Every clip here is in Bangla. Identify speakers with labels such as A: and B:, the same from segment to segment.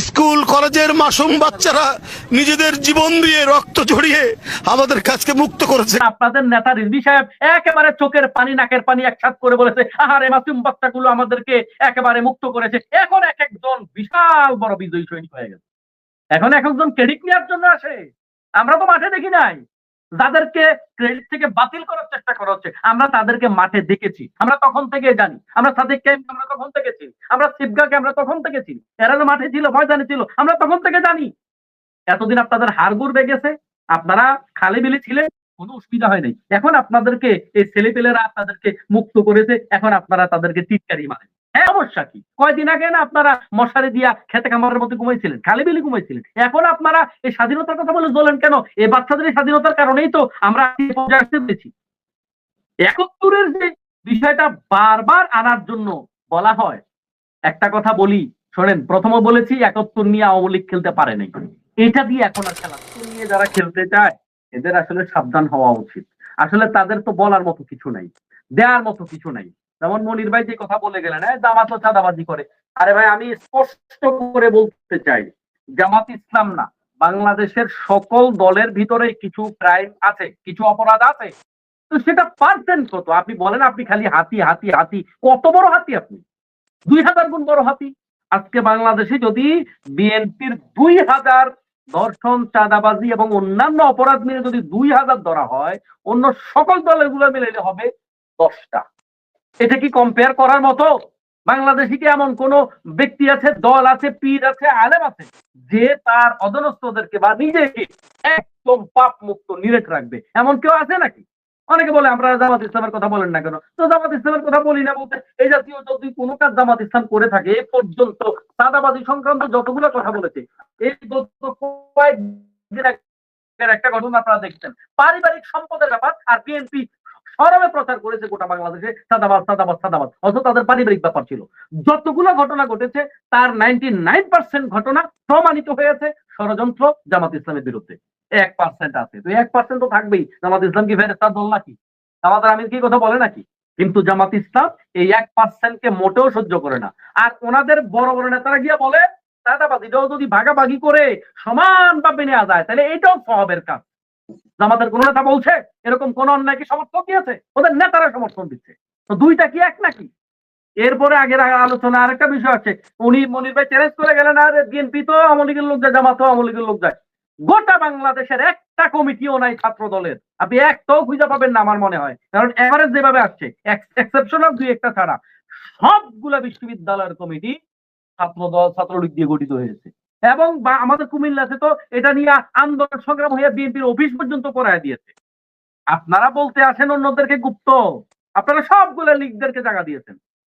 A: স্কুল, কলেজের মাসুম বাচ্চারা নিজেদের জীবন দিয়ে রক্ত ঝরিয়ে আমাদের কাছকে মুক্ত করেছে।
B: আপনাদের নেতা রিজভি সাহেব একেবারে চোখের পানি, নাকের পানি একসাথ করে বলেছে, আহারে মাসুম বাচ্চাগুলো আমাদেরকে একেবারে মুক্ত করেছে। এখন এক একজন বিশাল বড় বিজয়ী সৈনিক হয়ে গেছে। এখন এক একজন ক্রেডিট নেওয়ার জন্য আসে। আমরা তো মাঠে দেখি নাই। যাদেরকে ক্রেডিট থেকে বাতিল করার চেষ্টা করা হচ্ছে। আমরা তাদেরকে মাঠে দেখেছি। আমরা তখন থেকে জানি। আমরা সাদেককে আমরা তখন থেকে চিনি। আমরা শিবগাকে আমরা তখন থেকে চিনি। এরা তো মাঠে ছিল, ময়দানে ছিল, আমরা তখন থেকে জানি। এতদিন আপনাদের হাড়গুড় বেগেছে। আপনারা খালি বিলি ছিলেন। কোনো অসুবিধা হয় নাই। এখন আপনাদেরকে এই ছেলেপেলেরা আপনাদেরকে মুক্ত করেছে, এখন আপনারা তাদেরকে টিটকারি মারেন। হ্যাঁ সমস্যা কি? কয়দিন আগে না আপনারা মশারি দিয়া খেতে কামারের মধ্যে ঘুমাইছিলেন, খালি বিলি ঘুমাইছিলেন। এখন আপনারা এই স্বাধীনতার কথা বলে বলেন কেন? এই বাচ্চাদের স্বাধীনতার কারণেই তো আমরা পর্যায়ে আসতে পেরেছি। একাত্তরের যে বিষয়টা বারবার আনার জন্য বলা হয়, একটা কথা বলি, শোনেন, প্রথমে বলেছি, একাত্তর নিয়ে আওয়ামী লীগ খেলতে পারে নাই। এটা দিয়ে এখন আর খেলা নিয়ে যারা খেলতে চায় এদের আসলে সাবধান হওয়া উচিত। আসলে তাদের তো বলার মতো কিছু নাই দেওয়ার মতো কিছু নাই। যেমন মনির ভাই যে কথা বলে গেলেন জামাত তো চাঁদাবাজি করে। আরে ভাই, আমি স্পষ্ট করে বলতে চাই, জামাত ইসলাম না, বাংলাদেশের সকল দলের ভিতরে কিছু ক্রাইম আছে, কিছু অপরাধ আছে। তো সেটা পার্সেন্ট কত? আপনি বলেন, আপনি খালি হাতি হাতি হাতি। কত বড় হাতি আপনি? দুই হাজার গুণ বড় হাতি। আজকে বাংলাদেশে যদি বিএনপির দুই হাজার ধর্ষণ চাঁদাবাজি এবং অন্যান্য অপরাধ মিলে যদি দুই হাজার ধরা হয়, অন্য সকল দলেরগুলো মিলে হবে দশটা। এটা কি কম্পেয়ার করার মতো? বাংলাদেশে কি এমন কোন ব্যক্তি আছে, দল আছে, পীর আছে, আলেম আছে, যে তার অধনস্থদেরকে বা নিজেকে একদম পাপ মুক্ত নিরেট রাখবে? এমন কেউ আছে নাকি? অনেকে বলে, আমরা জামাত ইসলামের কথা বলেন না কেন? তো জামাত ইসলামের কথা বলি না বলতে, এই জাতীয় যদি কোনো কাজ জামাত ইসলাম করে থাকে, এ পর্যন্ত সাদাবাদী সংক্রান্ত যতগুলো কথা বলেছে, এই একটা ঘটনা আপনারা দেখছেন। পারিবারিক সম্পদের ব্যাপার, আর বিএনপি সরবে প্রচার করেছে গোটা বাংলাদেশে সাদাবাদ সাদাবাদ সাদাবাদ অথচ তাদের পারিবারিক ব্যাপার ছিল। যতগুলো ঘটনা ঘটেছে, তার নাইনটি ঘটনা প্রমাণিত হয়েছে ষড়যন্ত্র জামাত ইসলামের বিরুদ্ধে। এক পার্সেন্ট আছে। তো এক পার্সেন্ট তো থাকবেই। জামাত ইসলাম কি ফেরেস্তার দল নাকি? আমাদের আমির কি কথা বলে নাকি? কিন্তু জামাত ইসলাম এই এক পার্সেন্ট কে মোটেও সহ্য করে না। আর ওনাদের বড় বড় নেতারা গিয়ে বলে যদি ভাগাভাগি করে সমানভাবে নেওয়া যায়, তাহলে এটাও সবের কাজ। জামাতের কোন নেতা বলছে, এরকম কোন অন্যায় কি সমর্থন দিয়েছে? ওদের নেতারা সমর্থন দিচ্ছে। তো দুইটা কি এক নাকি? এরপরে আগের আলোচনা আরেকটা বিষয় আছে উনি মনির ভাই চ্যালেঞ্জ করে গেলেন, আর বিএনপি তো আওয়ামী লীগের লোক যায়, জামাত আওয়ামী লীগের লোক যায়। গোটা বাংলাদেশের একটা কমিটিও নাই ছাত্র দলের আপনি একটাও খুঁজে পাবেন না আমার মনে হয়। কারণ এভারেজ যেভাবে আসছে এক্সেপশন অফ দুই একটা ছাড়া, সবগুলা বিশ্ববিদ্যালয়ের কমিটি ছাত্র দল ছাত্রলীগ দিয়ে গঠিত হয়েছে। এবং বা আমাদের কুমিল্লাতে তো, এটা নিয়ে আন্দোলন সংগ্রাম হয়ে বিএনপির অফিস পর্যন্ত করায় দিয়েছে। আপনারা বলতে আসেন অন্যদেরকে গুপ্ত। আপনারা সবগুলো লীগদেরকে জায়গা দিয়েছেন।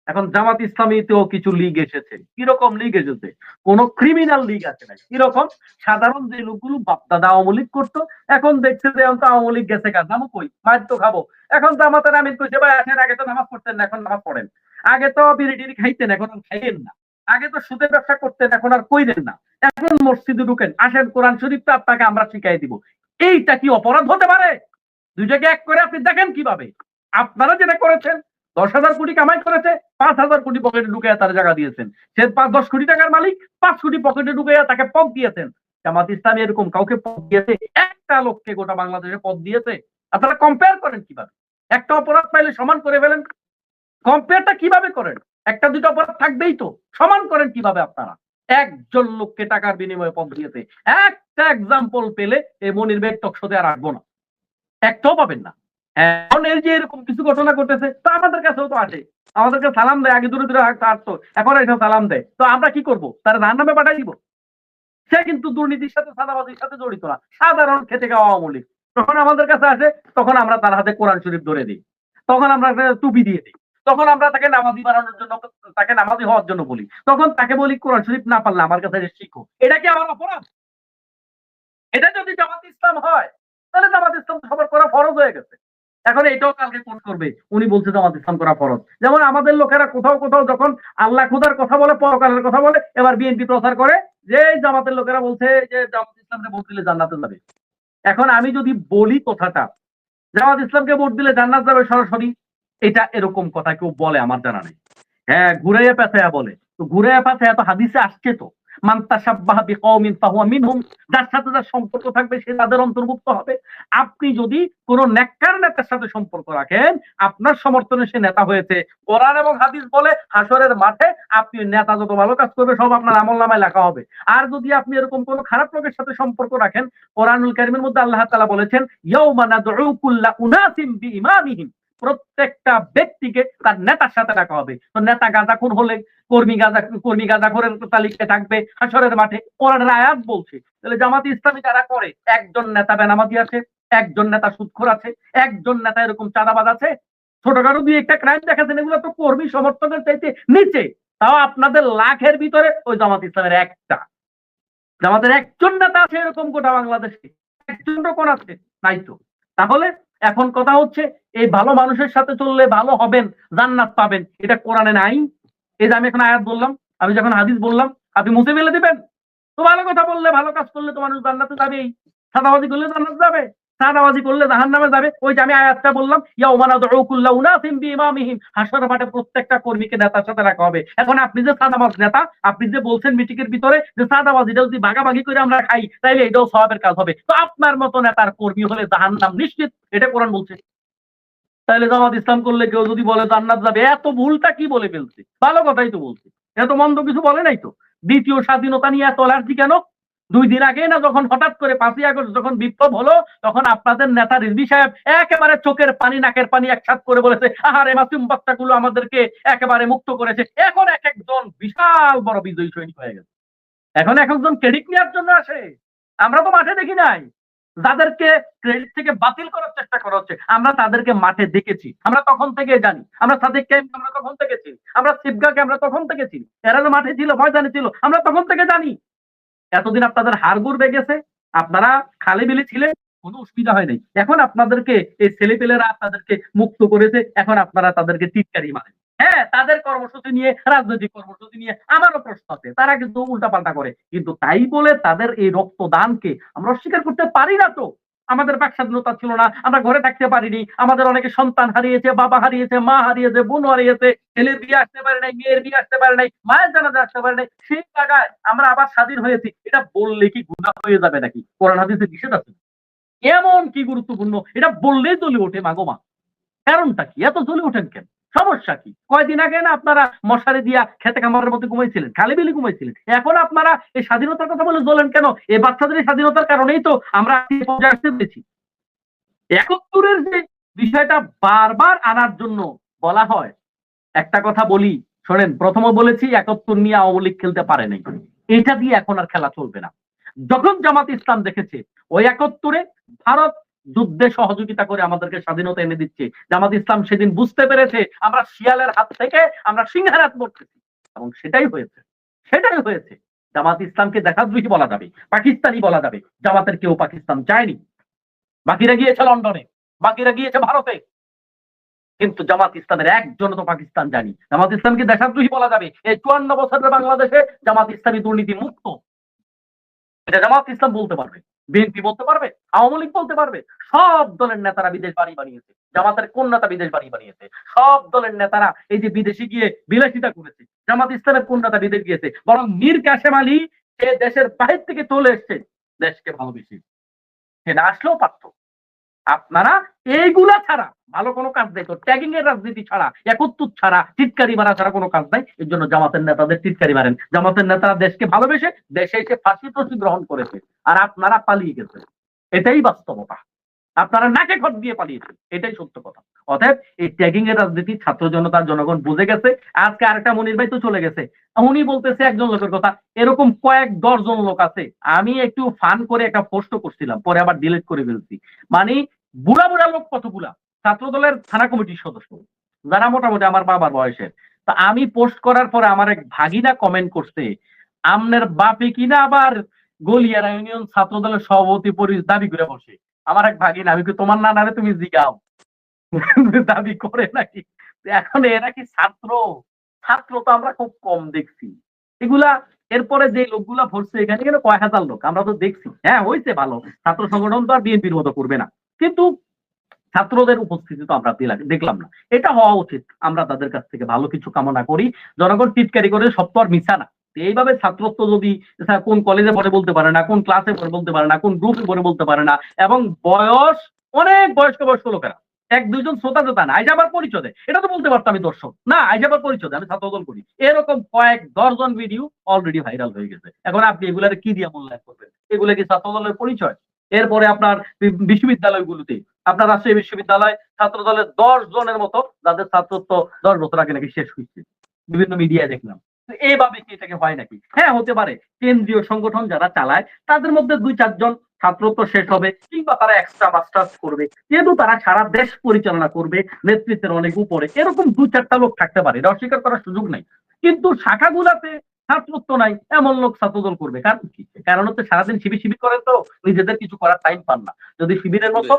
B: এখন জামাত ইসলামীতেও কিছু লীগ এসেছে। কীরকম লীগ এসেছে? কোন ক্রিমিনাল লীগ আছে না কীরকম? সাধারণ যে লোকগুলো বাপদাদা আওয়ামী লীগ করতো, এখন দেখছে যে এখন তো আওয়ামী লীগ গেছে কাজ নামো কই? মার তো খাব। এখন জামাতের আমির কইছে, ভাই, আসেন, আগে তো নামাজ পড়তেন না, এখন নামাজ পড়েন। আগে তো বিড়ি টিড়ি খাইতেন, এখন আর খাইয়েন না। আগে তো সুদের ব্যবসা করতেন, এখন আর কইলেন না। এখন মসজিদে ঢুকেন, আসেন, কোরআন শরীফটা আপনাকে আমরা শিখাই দিব। এইটা কি অপরাধ হতে পারে? দুইটাকে এক করে আপনি দেখেন কীভাবে। আপনারা যেটা করেছেন, দশ হাজার কোটি কামাই করেছে পাঁচ হাজার কোটি পকেটে ঢুকে তার জায়গা দিয়েছেন। সে পাঁচ, দশ কোটি টাকার মালিক, পাঁচ কোটি পকেটে ঢুকে তাকে পদ দিয়েছেন। জামাত ইসলামী এরকম কাউকে পদ দিয়েছে, একটা লোককে গোটা বাংলাদেশে পদ দিয়েছে। আপনারা কম্পেয়ার করেন কীভাবে? একটা অপরাধ পাইলে সমান করে ফেলেন। কম্পেয়ারটা কীভাবে করেন? একটা দুটো অপরাধ থাকবেই তো। সমান করেন কীভাবে আপনারা? একজন লোককে টাকার বিনিময়ে পদ দিয়েছে। একটা এক্সাম্পল পেলে এই মনির বেগ টকশোতে আর আসব না। একটাও পাবেন না। এখন এই যে এরকম কিছু ঘটনা ঘটেছে, তো আমাদের কাছেও তো আসে। আমাদেরকে সালাম দেয়, আগে দূরে দূরে আসতো এখন এসে সালাম দেয়। তো আমরা কি করব? তার রান নামে পাঠাই দিব। সে কিন্তু দুর্নীতির সাথে, সাদাবাজির সাথে জড়িত না। সাধারণ খেতে খাওয়া আওয়ামী তখন আমাদের কাছে আসে, তখন আমরা তার হাতে কোরআন শরীফ ধরে দিই। তখন আমরা টুপি দিয়ে দিই। তখন আমরা তাকে নামাজি বানানোর জন্য, তাকে নামাজি হওয়ার জন্য বলি। তখন তাকে বলি, কোরআন শরীফ না পারলে আমার কাছে শিখো। এটা কি আমার অপরাধ? এটা যদি জামাত ইসলাম হয়, তাহলে জামাত ইসলাম সবার করা ফরজ হয়ে গেছে। এখন এটাও কালকে কোন করবে। উনি বলছে জামাত ইসলাম করা ফরজ। যেমন আমাদের লোকেরা কোথাও কোথাও যখন আল্লাহ খুদার কথা বলে, পরকালের কথা বলে, এবার বিএনপি প্রচার করে, যে জামাতের লোকেরা বলছে যে জামাত ইসলামকে ভোট দিলে জান্নাতে যাবে। এখন আমি যদি বলি কথাটা, জামাত ইসলামকে ভোট দিলে জান্নাত যাবে সরাসরি, এটা এরকম কথা কেউ বলে আমার জানা নেই। হ্যাঁ ঘুরাইয়া পেঁচাইয়া বলে। তো ঘুরাইয়া পেঁচাইয়া তো হাদিসে আসছে তো। যার সাথে যার সম্পর্ক থাকবে সে তাদের অন্তর্ভুক্ত হবে। আপনি যদি নেতার সাথে সম্পর্ক রাখেন, আপনার সমর্থনে সে নেতা হয়েছে। কোরআন এবং হাদিস বলে হাসরের মাঠে আপনি নেতা যত ভালো কাজ করবে, সব আপনার আমল নামায় লেখা হবে। আর যদি আপনি এরকম কোন খারাপ লোকের সাথে সম্পর্ক রাখেন, কোরআনুল কারিমের মধ্যে আল্লাহ তালা বলেছেন, ইয়াউমা নাদউ কুল্লা উনাসিম বিইমামিহিম প্রত্যেকটা ব্যক্তিকে তার নেতার সাথে রাখা হবে। তো নেতা গাঁজাখুর হলে, কর্মী গাঁজা, কর্মী গাঁজাখোরের তালিকায় থাকবে, হাসরের মাঠে। কোরআনের আয়াত বলছে, তাহলে জামাত ইসলামী যারা করে, একজন নেতা বেনামাজি আছে, একজন নেতা সুদখোর আছে, একজন নেতা এরকম চাঁদাবাদ আছে, ছোটখাটো দুই একটা ক্রাইম দেখাচ্ছেন, এগুলো তো কর্মী সমর্থকের চাইতে নিচে। তাও আপনাদের লাখের ভিতরে ওই জামাত ইসলামের একটা। জামাতের একজন নেতা আছে এরকম গোটা বাংলাদেশে। একজন কোন আছে, নাই তো। তাহলে এখন কথা হচ্ছে, এই ভালো মানুষের সাথে চললে ভালো হবেন, জান্নাত পাবেন। এটা কোরআনে নাই এই যে আমি এখন আয়াত বললাম, আমি যখন হাদিস বললাম, আপনি মুছে ফেলে দিবেন? তো ভালো কথা বললে, ভালো কাজ করলে তো মানুষ জান্নাতে যাবেই। সাদাবাজি করলে জান্নাত যাবে। সাদাবাজি করলে জাহান নামে যাবে। ওই যে আমি আয়াতটা বললাম ইয়া ওমানা দুকুল্লা উনাসিম বিইমামিহিম। হাসর মাঠে প্রত্যেকটা কর্মীকে নেতার সাথে রাখা হবে। এখন আপনি যে সাদাবাজ নেতা, আপনি যে বলছেন মিটিংয়ের ভিতরে যে সাদাবাজিটা যদি ভাগাভাগি করে আমরা খাই, তাইলে এটাও সওয়াবের কাজ হবে। তো আপনার মতো নেতার কর্মী হলে জাহান নাম নিশ্চিত, এটা কোরআন বলছে। তাহলে জামাত ইসলাম করলে কেউ যদি বলে জান্নাত যাবে এত ভুলটা কি বলে ফেলছে? ভালো কথাই তো বলছে। এত মন্দ কিছু বলে নাই তো। দ্বিতীয় স্বাধীনতা নিয়ে এত অ্যালার্জি কেন? দুই দিন আগে না যখন হঠাৎ করে পাঁচই আগস্ট যখন বিপ্লব হলো, তখন আপনাদের নেতা রিজভি সাহেব একেবারে চোখের পানি, নাকের পানি একসাথ করে বলেছে, আহারে মাসুম বাচ্চাগুলো আমাদেরকে একেবারে মুক্ত করেছে। এখন এক একজন বিশাল বড় বিজয়ী সৈনিক হয়ে গেছে। এখন এক একজন ক্রেডিট নেওয়ার জন্য আসে। আমরা তো মাঠে দেখি নাই। যাদেরকে ক্রেডিট থেকে বাতিল করার চেষ্টা করা হচ্ছে, আমরা তাদেরকে মাঠে দেখেছি। আমরা তখন থেকে জানি। আমরা সাদিককে আমরা তখন থেকে চিনি আমরা শিবগাকে আমরা তখন থেকে চিনি এরা মাঠে ছিল, ময়দানে ছিল, আমরা তখন থেকে জানি। এতদিন আপনাদের হাড়গুড় বেগেছে আপনারা খালে বিলে ছিলেন কোনো অসুবিধা হয় নাই। এখন আপনাদেরকে এই ছেলেপেলেরা আপনাদেরকে মুক্ত করেছে, এখন আপনারা তাদেরকে টিটকারি মারেন। হ্যাঁ তাদের কর্মসূচি নিয়ে, রাজনৈতিক কর্মসূচি নিয়ে আমারও প্রশ্ন আছে, তারা কিন্তু উল্টাপাল্টা করে। কিন্তু তাই বলে তাদের এই রক্তদানকে আমরা অস্বীকার করতে পারি না তো। আমাদের বাক স্বাধীনতা ছিল না, আমরা ঘরে থাকতে পারিনি, আমাদের অনেকে সন্তান হারিয়েছে, বাবা হারিয়েছে, মা হারিয়েছে, বোন হারিয়েছে ছেলের বিয়ে আসতে পারে নাই, মেয়ের বিয়ে আসতে পারে নাই, মায়ের জানাজা আসতে পারে নাই, সেই জায়গায় আমরা আবার স্বাধীন হয়েছি। এটা বললে কি গুণা হয়ে যাবে নাকি? কোরআন হাদিসে নিষেধ আছে? এমন কি গুরুত্বপূর্ণ? এটা বললেই জ্বলে ওঠে মাগো মা। কারণটা কি? এত জ্বলে ওঠেন কেন? সমস্যা কি? কয়দিন আগে না আপনারা মশারি দিয়া খেতে খামারের মধ্যে ঘুমাইছিলেন, খালি বিলি ঘুমাইছিলেন। এখন আপনারা এই স্বাধীনতার কথা বলে জ্বলেন কেন? এই বাচ্চাদের স্বাধীনতার কারণেই তো আমরা আসতে পেরেছি। একাত্তরের যে বিষয়টা বারবার আনার জন্য বলা হয়, একটা কথা বলি, শোনেন, প্রথমে বলেছি একাত্তর নিয়ে আওয়ামী লীগ খেলতে পারে নাই। এটা দিয়ে এখন আর খেলা চলবে না। যখন জামাত ইসলাম দেখেছে, ওই একাত্তরে ভারত যুদ্ধে সহযোগিতা করে আমাদেরকে স্বাধীনতা এনে দিচ্ছে। জামাত ইসলাম সেদিন বুঝতে পেরেছে, আমরা শিয়ালের হাত থেকে আমরা সিংহের হাত মরতেছি এবং সেটাই হয়েছে সেটাই হয়েছে। জামাত ইসলামকে দেখাদ্রোহী বলা যাবে, পাকিস্তানি বলা যাবে, জামাতের কেউ পাকিস্তান চায়নি। বাকিরা গিয়েছে লন্ডনে, বাকিরা গিয়েছে ভারতে। কিন্তু জামাত ইসলামের একজন তো পাকিস্তান জানি। জামাত ইসলামকে দেশাদ্রোহী বলা যাবে, এই চুয়ান্ন বছরের বাংলাদেশে জামাত ইসলামী দুর্নীতি মুক্ত এটা জামাত ইসলাম বলতে পারবে। বিএনপি বলতে পারবে, আওয়ামী লীগ বলতে পারবে, সব দলের নেতারা বিদেশ বাড়ি বানিয়েছে, জামাতের কোন নেতা বিদেশ বাড়ি বানিয়েছে, সব দলের নেতারা এই যে বিদেশে গিয়ে বিলাসিতা করেছে, জামাত ইসলামের কোন নেতা বিদেশ গিয়েছে, বরং মীর কাশেম আলী সে দেশের বাহির থেকে চলে এসছে, দেশকে ভালোবেসে। না আসলেও পারতো। আপনারা এইগুলা ছাড়া, ভালো কোনো কাজ নেই তো। ট্যাগিং এর রাজনীতি ছাড়া একত্তর ছাড়া টিটকারি মারা ছাড়া কোনো কাজ নাই। এর জন্য জামাতের নেতাদের টিটকারি মারেন। জামাতের নেতারা দেশকে ভালোবেসে, দেশে এসে ফাঁসি টসি গ্রহণ করেছে। আর আপনারা পালিয়ে গেছে এটাই বাস্তবতা। আপনারা নাকে ঘট দিয়ে পালিয়েছেন। এটাই সত্য কথা। অতএব এই ট্যাগিং এর রাজনীতি ছাত্র জনতার জনগণ বুঝে গেছে। আজকে আরেকটা মনির ভাই তো চলে গেছে। উনি বলতেছে একজন লোকের কথা, এরকম কয়েক দশজন লোক আছে। আমি একটু ফান করে একটা পোস্ট করছিলাম, পরে আবার ডিলিট করে ফেলছি। মানে বুড়া বুড়া লোক কতগুলা? ছাত্র দলের থানা কমিটির সদস্য, যারা মোটামুটি আমার বাবার বয়সের। তা আমি পোস্ট করার পরে আমার এক ভাগিনা কমেন্ট করছে, আমনের বাপে কিনা আবার গলিয়ারা ইউনিয়ন ছাত্র দলের সভাপতি পরি দাবি করে বসে। আমার এক ভাগিনা, আমি কি তোমার নানারে তুমি জিগাও? দাবি করে নাকি? এখন এরা কি ছাত্র? ছাত্র তো আমরা খুব কম দেখছি। এগুলা, এরপরে যে লোকগুলা ভরছে এখানে কেন কয় হাজার লোক, আমরা তো দেখছি। হ্যাঁ হয়েছে ভালো। ছাত্র সংগঠন তো আর বিএনপির মতো করবে না। কিন্তু ছাত্রদের উপস্থিতি তো আমরা দেখলাম না। এটা হওয়া উচিত। আমরা তাদের কাছ থেকে ভালো কিছু কামনা করি। জনগণ টিটকারি করে সব তো আর মিশা না। এইভাবে ছাত্রত্ব যদি কোন কলেজে পড়ে বলতে পারে না, কোন ক্লাসে পড়ে বলতে পারে না, কোন গ্রুপে পড়ে বলতে পারে না, এবং বয়স, অনেক বয়স্ক বয়স্ক লোকেরা এক, দুইজন শ্রোতা যোতা না। আইজাবার পরিচয় এটা তো বলতে পারতাম আমি দর্শক। না আইজাবার পরিচয় আমি ছাত্রদল করি। এরকম কয়েক দশজন ভিডিও অলরেডি ভাইরাল হয়ে গেছে। এখন আপনি এগুলার কি দিয়ে মূল্যায়ন করবেন? এগুলো কি ছাত্রদলের পরিচয়? এরপরে আপনার বিশ্ববিদ্যালয়গুলোতে, আপনার রাজশাহী বিশ্ববিদ্যালয় ছাত্র দলের দশ জনের মতো, যাদের ছাত্রত্ব দশ বছর আগে নাকি শেষ হয়েছে। বিভিন্ন মিডিয়ায় দেখলাম। এইভাবে কি এটাকে হয় নাকি? হ্যাঁ হতে পারে। কেন্দ্রীয় সংগঠন যারা চালায়, তাদের মধ্যে দুই, চারজন ছাত্রত্ব শেষ হবে কিংবা তারা এক্সট্রা মাস্টার্স করবে। যেহেতু তারা সারা দেশ পরিচালনা করবে নেতৃত্বের অনেক উপরে। এরকম দু চারটা লোক থাকতে পারে এটা অস্বীকার করার সুযোগ নাই। কিন্তু শাখাগুলাতে ছাত্রত্ব নাই এমন লোক ছাত্রদল করবে। কারণ কি? কারণ হচ্ছে সারাদিন শিবির শিবির করেন তো নিজেদের কিছু করার টাইম পান না। যদি শিবিরের মতো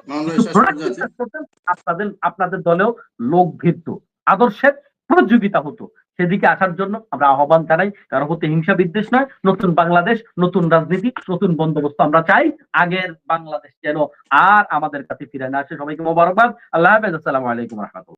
B: আপনাদের আপনাদের দলেও লোক ভিত্ত আদর্শের প্রতিযোগিতা হতো। সেদিকে আসার জন্য আমরা আহ্বান জানাই কারও হতে হিংসা বিদ্বেষ নয়, নতুন বাংলাদেশ, নতুন রাজনীতি, নতুন বন্দোবস্ত আমরা চাই, আগের বাংলাদেশ যেন আর আমাদের কাছে ফিরে না আসে। সবাইকে মোবারকবাদ। আল্লাহ হাফেজ। আসসালামু আলাইকুম রহমতুল্লাহ।